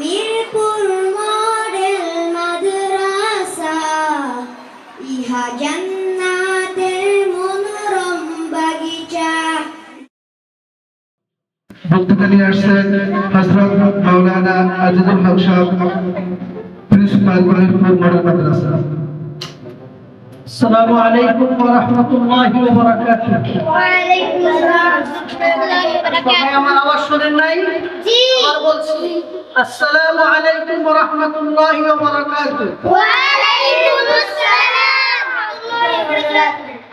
Mirpur model মাদ্রাসা ইহা জান্নাতের মনোরম বাগিচা বক্তৃতা নিয়ে আসছেন হজরত মাওলানা আজিজুল হক সাহেব প্রিন্সিপাল মহিপুর মডেল মাদ্রাসা السلام عليكم ورحمة الله وبركاته ওয়ালাইকুম আসসালাম সবাই আমার আওয়াজ শোনেন নাই জি আবার বলছি আসসালামু আলাইকুম ওয়া রাহমাতুল্লাহি ওয়া বারাকাতুহু। ওয়ালাইকুম আসসালাম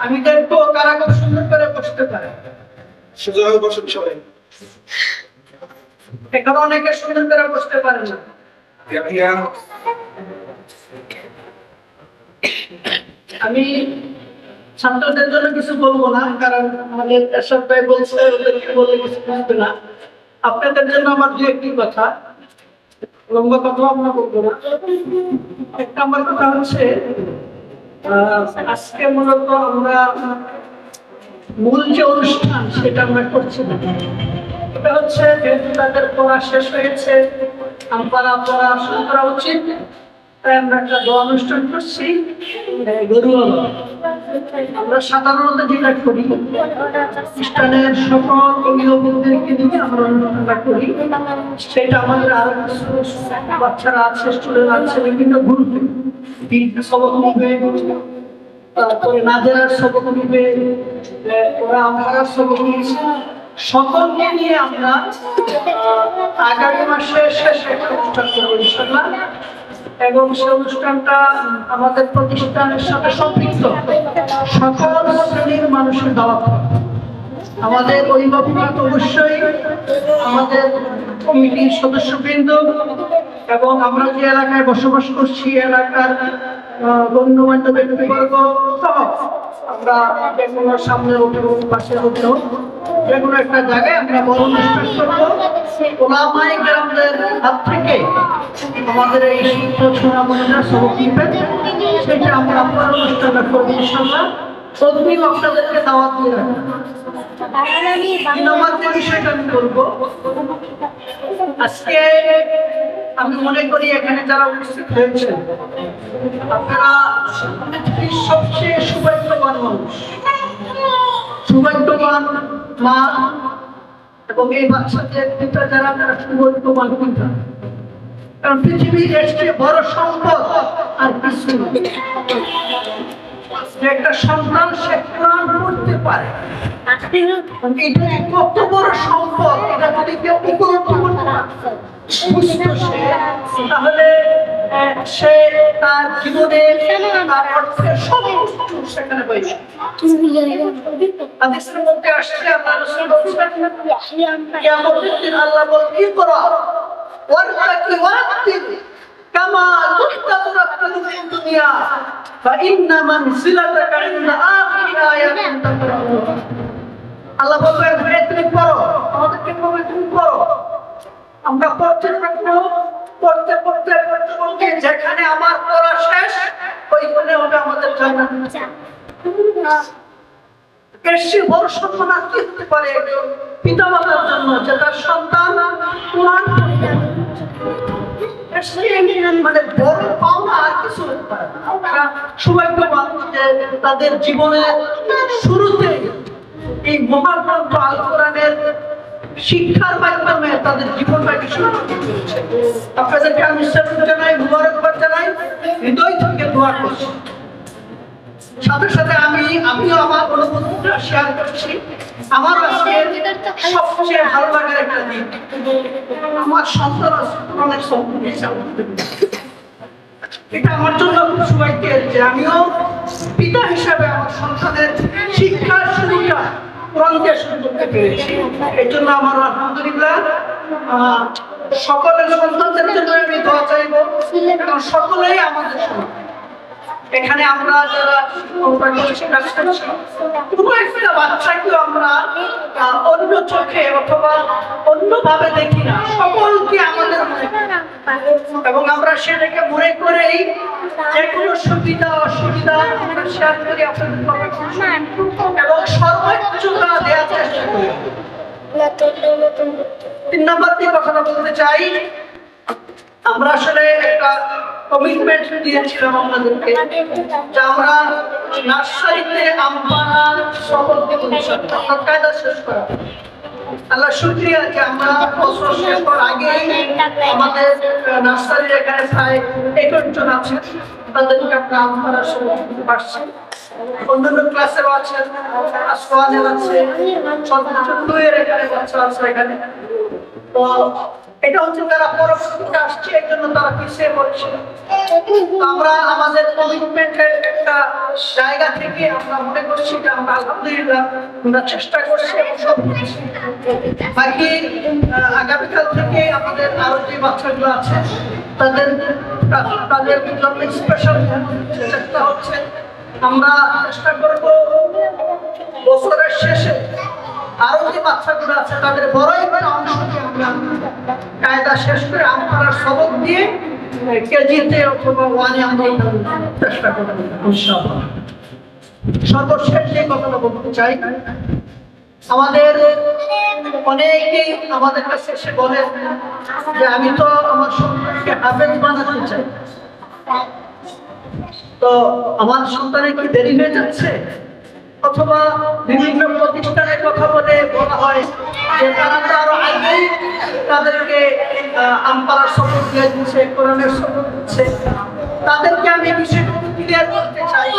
আমি দেখব কারা সুন্দর করে বসতে পারে। সুযোগ বসুন সবাই। এখানে অনেকে সুন্দর করে বসতে পারে না। আমি ছাত্রদের জন্য কিছু বলব না কারণ আমাদের এসব ভাই বলছে ওদেরকে বলে কিছু না। আপনাদের জন্য আমার দু একটি কথা। আমরা মূল যে অনুষ্ঠান সেটা আমরা করছি এটা হচ্ছে তাদের পড়া শেষ আমরা করা উচিত। তাই আমরা একটা দোয়া অনুষ্ঠান করছি। গরুওয়ালা আমরা সাধারণত যেটা করি খ্রিস্টানের সকল অভিভাবকদেরকে নিয়ে আমরা অনুষ্ঠানটা করি। সেটা আমাদের আরও বাচ্চারা আছে স্টুডেন্ট আছে বিভিন্ন গ্রুপে। তিনটে সবক নিবে তারপরে নাজেরার সবক আহ, ওরা আমার সবক সকলকে নিয়ে আমরা আগামী মাসের শেষে একটা অনুষ্ঠান করব ইনশাল্লাহ এবং সেই অনুষ্ঠানটা আমাদের প্রতিষ্ঠানের সাথে সম্পৃক্ত। সকল শ্রেণির মানুষের দাওয়াত আমাদের আমাদের অভিভাবক অবশ্যই আমাদের কমিটির সদস্যবৃন্দ এবং আমরা যে এলাকায় বসবাস করছি, এলাকার গণ্যমান্য ব্যক্তিবর্গ সহ আমরা যে কোনো সামনে উঠেও পাশে উঠেও যে একটা জায়গায় আমরা বড় অনুষ্ঠান করব গ্রামদের হাত থেকে আমাদের এই সেটা আমরা বড় অনুষ্ঠানটা করব ইনশাল্লাহ প্রথমেই আপনাদেরকে দাওয়াত দিয়ে বিষয়টা আমি বলব, আজকে আমি মনে করি এখানে যারা উপস্থিত হয়েছে আপনারা সবচেয়ে সৌভাগ্যবান মানুষ। সৌভাগ্যবান মা এবং এই বাচ্চাদের পিতা যারা, তারা সৌভাগ্যবান পিতা। কারণ পৃথিবীর এর বড় সম্পদ আর কিছু। একটা সন্তান সে কোরআন পড়তে পারে। এটা কত বড় সম্পদ, এটা যদি কেউ উপলব্ধি করতে পারে। তাহলে সে তার জীবনে সেখানে পাইবে হাদিসের আল্লাহ রাসূল বলছেন, কিয়ামতের কুনতা তুরাত্তিলু ফিদ দুনিয়া ফাইন্না মানজিলাতাকা ইনদা আখিরি আয়াতিন তাকরাউ আল্লাহ বলবেন হে তুমি পড়ো। আমাদেরকে বলবে, তুমি পড়ো। আমরা পড়তে থাকব, পড়তে পড়তে পড়তে পড়তে যেখানে আমার পড়া শেষ, ওইখানে হবে আমাদের জান্নাত এর বড় সম্মান কি হতে পারে? একজন পিতামাতার জন্য, যে তার সন্তান, কোরআন মানে তাদের জীবনের শুরুতে এই মহাগ্রন্থ শিক্ষার মাধ্যমে তাদের জীবনটাকে আপনাদেরকে আমি জানাই, মুবারকবাদ জানাই, হৃদয় থেকে দোয়া করছি। সাথে সাথে আমি, আমিও আমার অনুভূতিটা শেয়ার করছি। আমার সবচেয়ে ভালো লাগার একটা দিক আমার সন্তান কোরআনের এটা আমার জন্য সৌভাগ্যের যে আমিও পিতা হিসাবে আমার সন্তানের শিক্ষার পেরেছি। এই জন্য আমার সকলের সন্তানদের জন্য আমি দোয়া চাইব। সকলেই আমাদের সন্তান। এখানে আমরা যারা একটা বাচ্চাকেও আমরা অন্য চোখে অথবা দেখি না। সকলকে আমাদের এবং আমরা সেটাকে মনে করেই যে কোনো সুবিধা, অসুবিধা শেয়ার। এবং সর্বোচ্চটা দেওয়ার চেষ্টা করি। তিন নম্বর দিয়ে কথাটা বলতে চাই, আমরা আসলে একটা কমিটমেন্ট দিয়েছিলাম আপনাদেরকে, যে আমরা নার্সারিতে দেব অর্থাৎ কায়দা শেষ করা। আল্লাহ শুক্রিয়া যে আমরা বছর শেষ আগে আমাদের নার্সারির এখানে প্রায় একর জন আছেন। তাদেরকে আমরা অন্যান্য ক্লাসেও আছেন আছে সর্বোচ্চ এখানে বাচ্চা আছে এখানে। এটা হচ্ছে তারা পরবর্তীতে আসছে এই জন্য তারা পিছিয়ে পড়ছে। আমরা আমাদের কমিটমেন্টের একটা জায়গা থেকে আমরা মনে করছি যে আমরা আলহামদুলিল্লাহ আমরা চেষ্টা করছি এবং সব বাকি আগামীকাল থেকে আমাদের আরও যে বাচ্চাগুলো আছে, তাদের তাদের জন্য স্পেশাল চেষ্টা হচ্ছে। আমরা চেষ্টা করব বছরের শেষে আরও যে বাচ্চাগুলো আছে, তাদের বড় একটা অংশকে আমরা কায়দা শেষ করে আমরা সবক দিয়ে কেজিতে অথবা ওয়ানে আমরা চেষ্টা করব। সর্বশেষ যে কথাটা বলতে চাই, আমাদের অনেকেই আমাদের কাছে এসে বলে যে, আমি তো আমার সন্তানকে হাফেজ বানাতে চাই তো আমার সন্তানের কি দেরি হয়ে যাচ্ছে অথবা বিভিন্ন প্রতিষ্ঠানের কথা বলে বলা হয় যে তারা তো আরও আগেই তাদেরকে আমপাড়ার শপথ দিয়ে দিচ্ছে কোরআনের শপথ দিচ্ছে তাদেরকে আমি বিষয়টা ক্লিয়ার করতে চাই।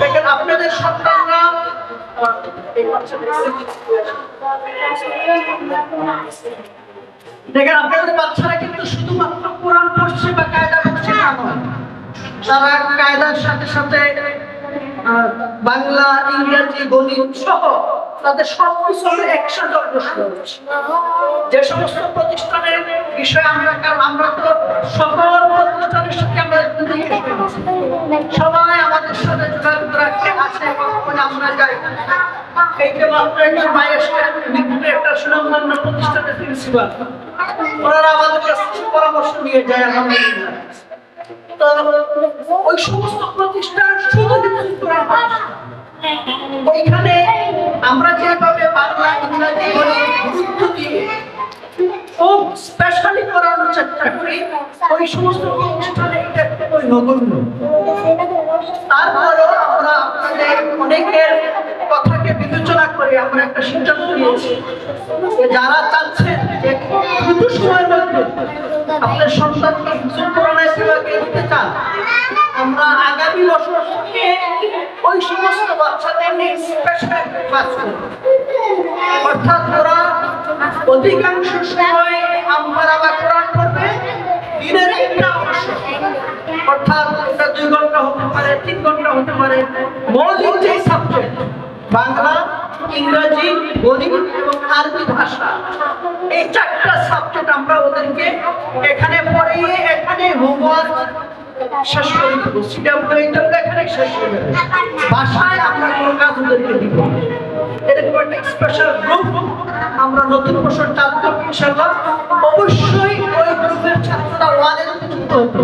দেখেন, আপনাদের সন্তানরা দেখেন, আপনাদের বাচ্চারা কিন্তু শুধুমাত্র কোরআন পড়ছে বা কায়দা তা নয়। তারা কায়দার সাথে সাথে বাংলা, ইংরেজি, গণিত সহ তাদের সব কিছু আমরা একসাথে অগ্রসর যে সমস্ত প্রতিষ্ঠানের বিষয়ে আমরা আমরা তো সকল প্রতিষ্ঠানের সাথে আমরা সবাই আমাদের সাথে যোগাযোগ রাখতে আছে আমরা যাই। প্রতিষ্ঠানের প্রিন্সিপাল ওনারা আমাদের কাছ পরামর্শ নিয়ে যায় ওই সমস্ত প্রতিষ্ঠান শুধু। ওইখানে আমরা যেভাবে বাংলা, ইংরেজি গুরুত্ব দিয়ে খুব স্পেশালি করানোর চেষ্টা করি, ওই সমস্ত প্রতিষ্ঠানে এটা তারপরেও আমরা আপনাদের অনেকের কথাকে বিবেচনা করে আমরা একটা সিদ্ধান্ত নিয়েছি যে যারা চাচ্ছেন যে দ্রুত সময়ের মধ্যে আপনার সন্তানকে কোরআনের বিভাগে দিতে চান, আমরা বছর থেকে ওই সমস্ত বাচ্চাদের নিয়ে স্পেশাল করব অর্থাৎ ওরা অধিকাংশ সময় আমরা বা কোরআন করবে দিনের একটা অংশ। অর্থাৎ এটা দুই ঘণ্টা হতে পারে, তিন ঘণ্টা হতে পারে। মৌলিক যে সাবজেক্ট বাংলা, ইংরাজি গণিত এবং আরবি ভাষা, এই চারটা সাবজেক্ট আমরা ওদেরকে এখানে পড়িয়ে, এখানে হোমওয়ার্ক শেষ করে দেব সিডাব্লিউ এখানে শেষ করে দেব ভাষায় আমরা কোনো কাজ ওদেরকে দিব এরকম একটা স্পেশাল গ্রুপ আমরা নতুন বছর চালু করব, ইনশাআল্লাহ। অবশ্যই ওই গ্রুপের ছাত্ররা ওয়ানের যুক্ত হতে।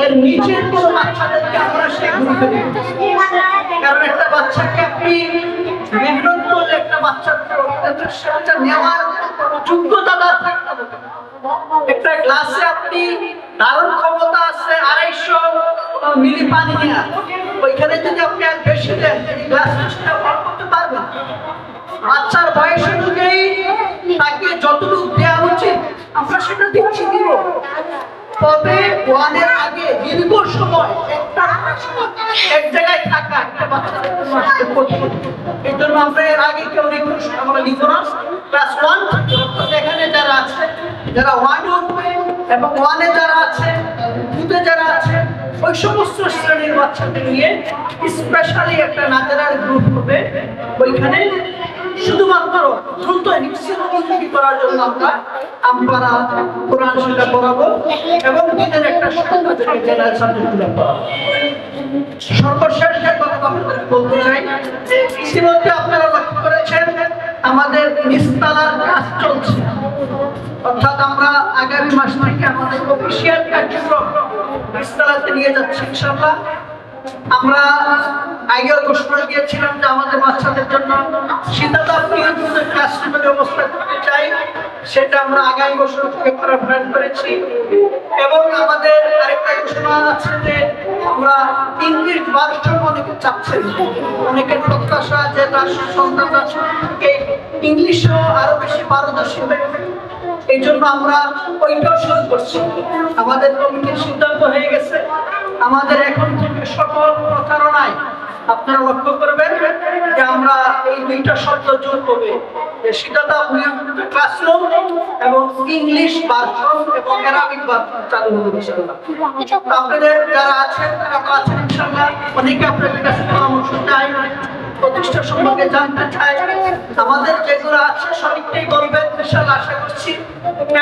এর নিচের কোনো বাচ্চাদেরকে আমরা সেই গ্রুপে কারণ একটা বাচ্চাকে আপনি মেহনত করলে একটা বাচ্চা সেটা নেওয়ার যোগ্যতা তার থাকতে একটা গ্লাসে আপনি ধারণ ক্ষমতা আছে আড়াইশো মিলি পানি নেওয়া ওইখানে যদি আপনি আর বেশি দেন করতে পারবেন। বাচ্চার বয়স অনুযায়ী তাকে যতটুকু দেওয়া উচিত, আমরা সেটা দিচ্ছি, দিব। তবে ওয়ানের আগে দীর্ঘ সময়, একটা এক জায়গায় থাকা, একটা বাচ্চাদের জন্য আসতে এই জন্য আমরা এর আগে কেউ রিক্রুট আমরা নিত না। ক্লাস ওয়ান এখানে যারা আছে, যারা ওয়ান উঠবে এবং ওয়ানে যারা আছে টুতে যারা আছে ওই সমস্ত শ্রেণির বাচ্চাদের নিয়ে স্পেশালি একটা নাচেরার গ্রুপ হবে। ওইখানে শুধুমাত্র দ্রুত করার জন্য আমরা আমরা কোরআন শিক্ষা করাবো এবং দিনের একটা জেনারেল সর্বশেষ কথা আপনাদের বলতে চাই, ইতিমধ্যে আপনারা লক্ষ্য করেছেন, আমাদের নিস্তালার কাজ চলছে। অর্থাৎ আমরা আগামী মাস থেকে আমাদের অফিসিয়াল কার্যক্রম নিস্তালাতে নিয়ে যাচ্ছি, ইনশাআল্লাহ। আমরা আগেও ঘোষণা দিয়েছিলাম যে আমাদের বাচ্চাদের জন্য শীতাতাপ নিয়ন্ত্রিত ক্লাসরুমের ব্যবস্থা করতে চাই, সেটা আমরা আগামী বছর থেকে করার প্ল্যান করেছি। এবং আমাদের আরেকটা ঘোষণা আছে যে আমরা ইংলিশ ভার্সন অনেকে চাচ্ছেন অনেকের প্রত্যাশা যে তার সন্তানরা ইংলিশেও আরও বেশি পারদর্শী হয়ে। এই জন্য আমরা ওইটাও শুরু করছি। আমাদের কমিটির সিদ্ধান্ত হয়ে গেছে। আমাদের এখন থেকে সকল প্রতারণায় আপনারা লক্ষ্য করবেন যে আমরা এই দুইটা শব্দ যোগ করবে। শীততা ক্লাসরুম এবং ইংলিশ ভার্সন এবং অ্যারাবিক ভার্সন চালু হবে আপনাদের যারা আছেন, তারা আছেন ইনশাআল্লাহ। অনেকে আপনাদের কাছে পরামর্শ চাই প্রতিষ্ঠা সম্পর্কে জানতে চাই, আমাদের যেগুলো আছে সঠিকটাই বলবেন বিশাল আশা করছি।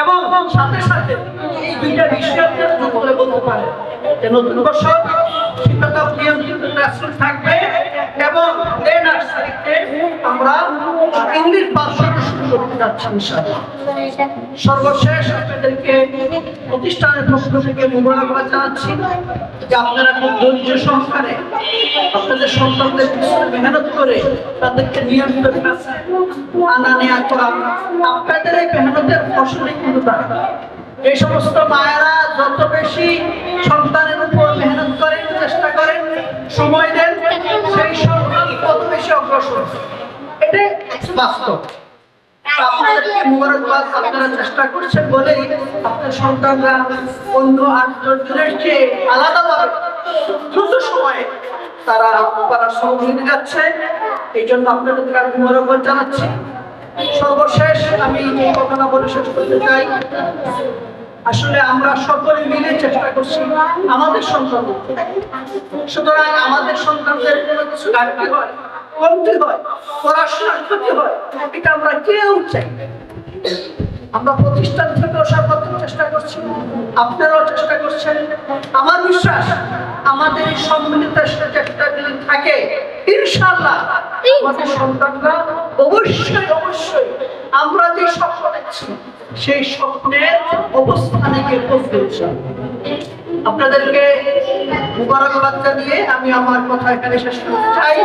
এবং সাথে সাথে এই দুইটা বিষয় আপনারা যোগ বলতে পারে নতুন বছর শিক্ষকতা নিয়ন্ত্রিত ক্লাসরুম থাকবে এবং ডে নার্সারিতে আমরা ইংলিশ ভাষাটা শুরু করতে যাচ্ছি ইনশাআল্লাহ সর্বশেষ আপনাদেরকে প্রতিষ্ঠানের পক্ষ থেকে মোবারকবাদ জানাচ্ছি যে আপনারা খুব ধৈর্য সহকারে আপনাদের সন্তানদের মেহনত করে তাদেরকে নিয়মিত ক্লাসে আনা নেওয়া করা আপনাদের এই মেহনতের ফসলই কিন্তু এই সমস্ত মায়েরা যত বেশি সন্তানের উপর মেহনত করেন চেষ্টা করেন সময় দেন সেই সন্তান তত বেশি অগ্রসর। এটাই বাস্তব। চেষ্টা আপনার সন্তানরা সময়ে তারা তারা যাচ্ছে এই জন্য মুবারকবাদ জানাচ্ছি। সর্বশেষ আমি এই কথাটা বলে শেষ করতে চাই। আসলে আমরা সকলে মিলে চেষ্টা করছি আমাদের সন্তান সুতরাং আমাদের সন্তানদের কোনো কিছু হয় কমতি হয় পড়াশোনার ক্ষতি হয় এটা আমরা কেউ চাই আমরা প্রতিষ্ঠান থেকেও চেষ্টা করছি আপনারাও চেষ্টা করছেন। আমার বিশ্বাস আমাদের এই সম্মিলিত চেষ্টা যদি থাকে ইনশাআল্লাহ আমাদের সন্তানরা অবশ্যই অবশ্যই আমরা যে স্বপ্ন দেখছি সেই স্বপ্নের অবস্থানে গিয়ে ইনশাআল্লাহ। আপনাদেরকে মুবারকবাদ দিয়ে আমি আমার কথা এখানে শেষ করতে চাই।